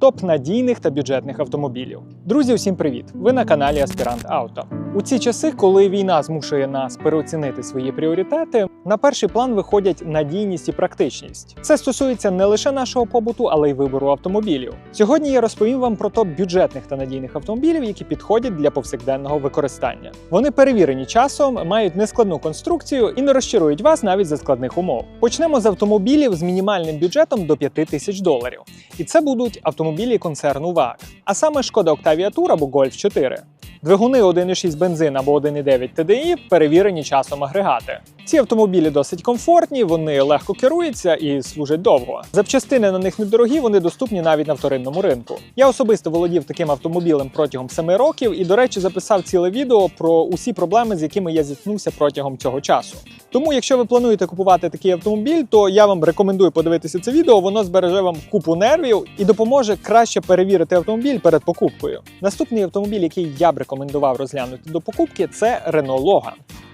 топ надійних та бюджетних автомобілів. Друзі, усім привіт! Ви на каналі Аспірант Авто. У ці часи, коли війна змушує нас переоцінити свої пріоритети, на перший план виходять надійність і практичність. Це стосується не лише нашого побуту, але й вибору автомобілів. Сьогодні я розповім вам про топ бюджетних та надійних автомобілів, які підходять для повсякденного використання. Вони перевірені часом, мають нескладну конструкцію і не розчарують вас навіть за складних умов. Почнемо з автомобілів з мінімальним бюджетом до 5 тисяч доларів. І це будуть автомобілі концерну ВАГ, а саме Шкода Octavia Tour або Golf 4. Двигуни 1,6 бензин або 1,9 TDI перевірені часом агрегати. Ці автомобілі досить комфортні, вони легко керуються і служать довго. Запчастини на них недорогі, вони доступні навіть на вторинному ринку. Я особисто володів таким автомобілем протягом 7 років і, до речі, записав ціле відео про усі проблеми, з якими я зіткнувся протягом цього часу. Тому, якщо ви плануєте купувати такий автомобіль, то я вам рекомендую подивитися це відео. Воно збереже вам купу нервів і допоможе краще перевірити автомобіль перед покупкою. Наступний автомобіль, який я б рекомендував розглянути до покупки, це Renault Logan.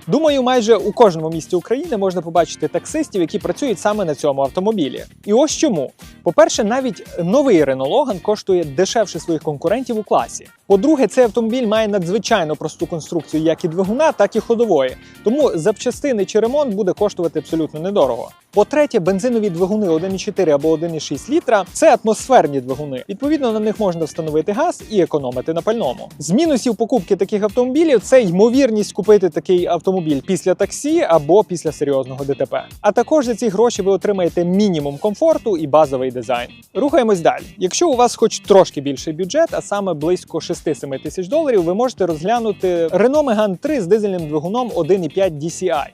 Думаю, майже у кожному місті України можна побачити таксистів, які працюють саме на цьому автомобілі. І ось чому. По-перше, навіть новий Renault Logan коштує дешевше своїх конкурентів у класі. По-друге, цей автомобіль має надзвичайно просту конструкцію як і двигуна, так і ходової. Тому запчастини чи ремонт буде коштувати абсолютно недорого. По-третє, бензинові двигуни 1,4 або 1,6 літра це атмосферні двигуни. Відповідно, на них можна встановити газ і економити на пальному. З мінусів покупки таких автомобілів це ймовірність купити такий автомобіль після таксі або після серйозного ДТП. А також за ці гроші ви отримаєте мінімум комфорту і базовий дизайн. Рухаємось далі. Якщо у вас хоч трошки більший бюджет, а саме близько 6-7 тисяч доларів, ви можете розглянути Renault Megane 3 з дизельним двигуном 1,5 DCI.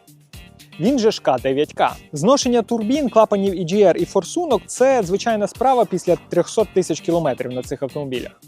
Він же ж К9К. Зношення турбін, клапанів EGR і форсунок це звичайна справа після 300 тисяч кілометрів на цих автомобілях.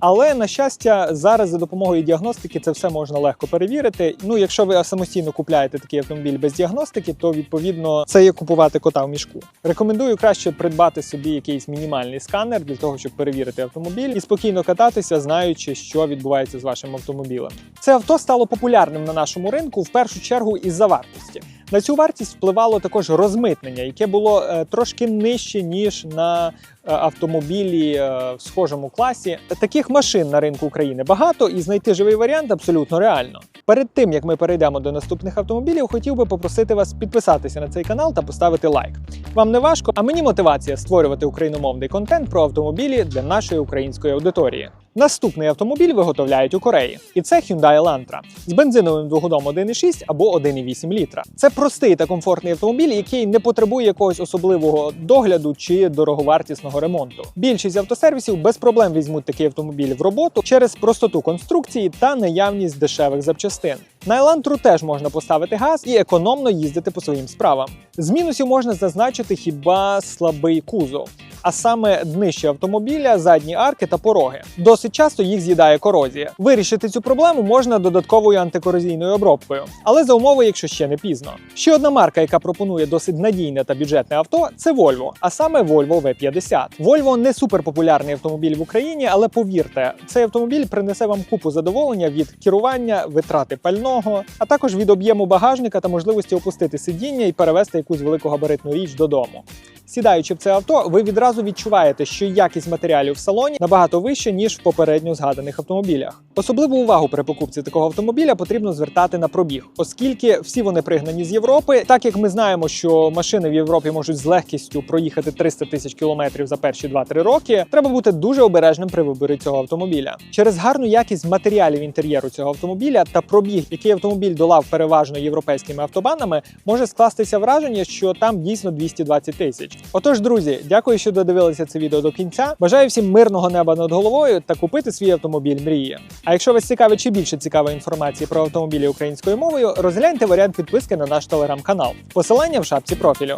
Але на щастя, зараз за допомогою діагностики це все можна легко перевірити. Ну, якщо ви самостійно купляєте такий автомобіль без діагностики, то відповідно це є купувати кота в мішку. Рекомендую краще придбати собі якийсь мінімальний сканер для того, щоб перевірити автомобіль і спокійно кататися, знаючи, що відбувається з вашим автомобілем. Це авто стало популярним на нашому ринку в першу чергу із-за вартості. На цю вартість впливало також розмитнення, яке було е, трошки нижче ніж на е, автомобілі е, в схожому класі. Таких машин на ринку України багато, і знайти живий варіант абсолютно реально. Перед тим як ми перейдемо до наступних автомобілів, хотів би попросити вас підписатися на цей канал та поставити лайк. Вам не важко, а мені мотивація створювати україномовний контент про автомобілі для нашої української аудиторії. Наступний автомобіль виготовляють у Кореї, і це Hyundai Elantra з бензиновим двигуном 1,6 або 1,8 літра. Це простий та комфортний автомобіль, який не потребує якогось особливого догляду чи дороговартісного ремонту. Більшість автосервісів без проблем візьмуть такий автомобіль в роботу через простоту конструкції та наявність дешевих запчастин. На Елантру теж можна поставити газ і економно їздити по своїм справам. З мінусів можна зазначити хіба слабий кузов. А саме днище автомобіля, задні арки та пороги. Досить часто їх з'їдає корозія. Вирішити цю проблему можна додатковою антикорозійною обробкою, але за умови, якщо ще не пізно. Ще одна марка, яка пропонує досить надійне та бюджетне авто, це Volvo, а саме Volvo V50. Volvo не суперпопулярний автомобіль в Україні, але повірте, цей автомобіль принесе вам купу задоволення від керування, витрати пального, а також від об'єму багажника та можливості опустити сидіння і перевезти якусь великогабаритну річ додому. Сідаючи в це авто, ви відразу відчуваєте, що якість матеріалів в салоні набагато вища, ніж в попередньо згаданих автомобілях. Особливу увагу при покупці такого автомобіля потрібно звертати на пробіг, оскільки всі вони пригнані з Європи. Так як ми знаємо, що машини в Європі можуть з легкістю проїхати 300 тисяч кілометрів за перші 2-3 роки, треба бути дуже обережним при виборі цього автомобіля. Через гарну якість матеріалів інтер'єру цього автомобіля та пробіг, який автомобіль долав переважно європейськими автобанами, може скластися враження, що там дійсно 220 тисяч. Отож, друзі, дякую, що додивилися це відео до кінця. Бажаю всім мирного неба над головою та купити свій автомобіль мрії. А якщо вас цікавить чи більше цікавої інформації про автомобілі українською мовою, розгляньте варіант підписки на наш телеграм-канал. Посилання в шапці профілю.